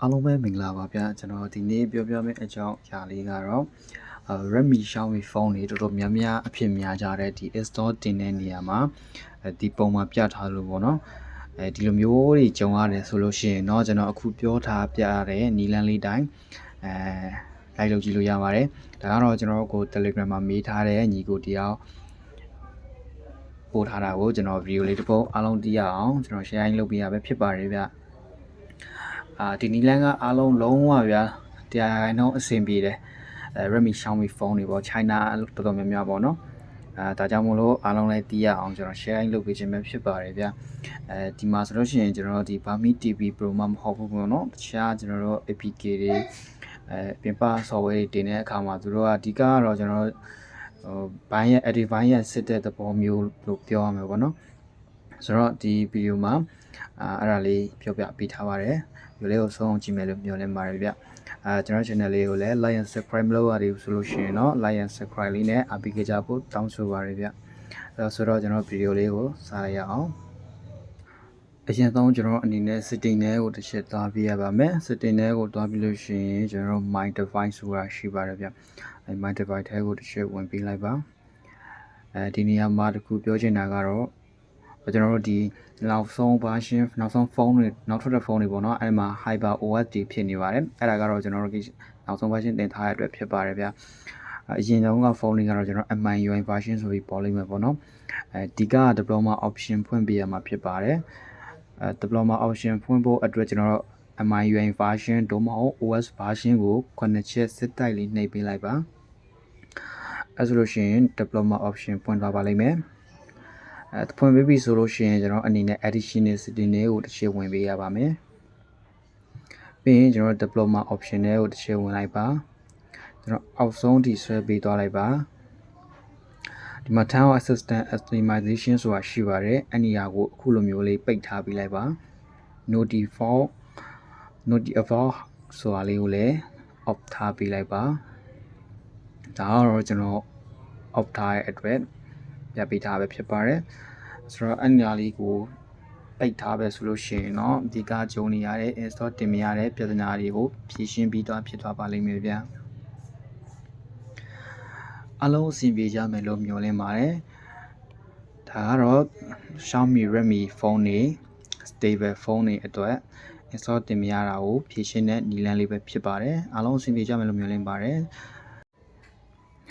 အားလုံးပဲမင်္ဂလာပါဗျာကျွန်တော်ဒီနေ့ပြောပြမယ့်အကြောင်းအရာလေးကတော့အာ Redmi Xiaomi ဖုန်းတွေတော်တော်များများအဖြစ်များကြတဲ့ဒီ install တင်တဲ့နေရာမှာအဲဒီပုံမှာပြထားလို့ပေါ့နော်အဲဒီလိုမျိုးတွေကြုံရတယ်ဆိုလို့ရှိရင်เนาะကျွန်တော်အခုပြောထားပြရတဲ့နီလန်းလေးတိုင်းအဲလိုက်လုပ်ကြည့်လို့ရပါတယ်ဒါကတော့ကျွန်တော်ကို Telegram မှာမေးထားတဲ့ညီကိုတယောက်ပို့ထားတာကိုကျွန်တော်ဗီဒီယိုလေးတစ်ပုဒ်အားလုံးသိရအောင်ကျွန်တော် share လုပ်ပေးရပဲဖြစ်ပါတယ်ဗျ အာဒီနီလန်ကအားလုံးလုံးဝဗျာတရားရိုင်းတော့အဆင်ပြေတယ်အဲ Redmi Xiaomi ဖုန်းတွေပေါ့ China တော်တော်များများပေါ့နော်အာဒါကြောင့်မို့လို့အားလုံးလည်းသိရအောင်ကျွန်တော် share လုပ်ပေးခြင်းပဲဖြစ်ပါတယ်ဗျာအဲဒီမှာဆိုလို့ရှိရင်ကျွန်တော်တို့ဒီ Bami TV Pro မှာမဟုတ်ဘူးပေါ့နော်တခြားကျွန်တော်တို့ APK တွေအဲပြင်ပ software တွေတင်တဲ့အခါမှာသူတို့ကအဓိကကတော့ကျွန်တော်တို့ဟိုဘိုင်းရဲ့ edit ဘိုင်းရဲ့စစ်တဲ့သဘောမျိုးလို့ပြောရမှာပေါ့နော် ဆိုတော့ဒီဗီဒီယိုမှာအာအဲ့ဒါလေးပြောပြပေးထားပါတယ်ဗီဒီယိုလေးကိုဆုံးအောင်ကြည့်မယ်လို့မျှော်လင့်ပါတယ်ဗျအာကျွန်တော် channel လေးကိုလည်း like and subscribe မလုပ်ရသေးဘူးဆိုလို့ရှိရင်တော့ like and subscribe လေးနဲ့အားပေးကြဖို့တောင်းဆိုပါရဗျအဲဆိုတော့ကျွန်တော်ဗီဒီယိုလေးကိုစလိုက်ရအောင်အရင်ဆုံးကျွန်တော်အနေနဲ့ setting တွေကိုတစ်ချက်သွားပြရပါမယ် setting တွေကိုသွားပြီးလို့ရှိရင်ကျွန်တော် my device ဆိုတာရှိပါတယ်ဗျအဲ my device ထဲကိုတစ်ချက်ဝင်ပေးလိုက်ပါအဲဒီနေရာမှာတခုပြောချင်တာကတော့ ကျွန်တော်တို့ဒီနောက်ဆုံး version နောက်ဆုံးဖုန်းတွေနောက်ထွက်တဲ့ဖုန်းတွေပေါ့နော်အဲ့မှာ Hyper OS တွေဖြစ်နေပါတယ်အဲ့ဒါကတော့ကျွန်တော်တို့နောက်ဆုံး version တင်ထားတဲ့အတွက်ဖြစ်ပါတယ်ဗျာအရင်တုန်းကဖုန်းတွေကတော့ကျွန်တော် MIUI version ဆိုပြီးပေါ်လိမ့်မယ်ပေါ့နော်အဲဒီက diploma option ဖွင့်ပေးရမှာဖြစ်ပါတယ်အဲ diploma option ဖွင့်ဖို့အတွက်ကျွန်တော်တို့ MIUI version တို့မဟုတ် OS version ကို9ချက်စစ်တိုက်လေးနှိပ်ပေးလိုက်ပါအဲဆိုလို့ရှိရင် diploma option ဖွင့်သွားပါလိမ့်မယ် အဲဖွင့်ပေးပြီဆိုလို့ရှိရင်ကျွန်တော်အနေနဲ့ additional setting တွေကိုတစ်ချက်ဝင်ပေးရပါမယ်ပြီးရင်ကျွန်တော် diploma option တွေကိုတစ်ချက်ဝင်လိုက်ပါကျွန်တော်အောက်ဆုံးထိဆွဲပေးသွားလိုက်ပါဒီမှာ town assistant optimization ဆိုတာရှိပါတယ်အဲ့ဒီဟာကိုအခုလိုမျိုးလေးပိတ်ထားပေးလိုက်ပါ no default no default ဆိုတာလေးကိုလည်း off ထားပေးလိုက်ပါဒါကတော့ကျွန်တော် off ထားတဲ့အတွက် ပြပေးထားပဲဖြစ်ပါတယ်ဆိုတော့အဲ့ညာလေးကိုပိတ်ထားပဲဆိုလို့ရှိရင်တော့ဒီကဂျုံနေရတဲ့ install တင်မရတဲ့ပြဿနာတွေကိုဖြေရှင်းပြီးတော့ဖြစ်သွားပါလိမ့်မယ်ဗျာအလုံးအဆင်ပြေကြမယ်လို့မျှော်လင့်ပါတယ်ဒါကတော့ Xiaomi Redmi ဖုန်းတွေ stable ဖုန်းတွေအတွက် install တင်မရတာကိုဖြေရှင်းတဲ့နည်းလမ်းလေးပဲဖြစ်ပါတယ်အားလုံးအဆင်ပြေကြမယ်လို့မျှော်လင့်ပါတယ်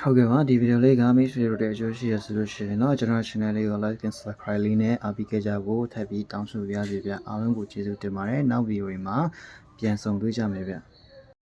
ဟုတ်ကဲ့ပါဒီဗီဒီယိုလေးကမိတ်ဆွေတို့ရဲ့အကျိုးရှိရဆိုလို့ရှိရင်တော့ကျွန်တော် channel လေးကို like and subscribe လေးနဲ့အားပေးကြဖို့ထပ်ပြီးတောင်းဆိုပါရစေဗျအားလုံးကိုကျေးဇူးတင်ပါတယ်နောက်ဗီဒီယိုတွေမှာပြန်ဆုံတွေ့ကြမယ်ဗျ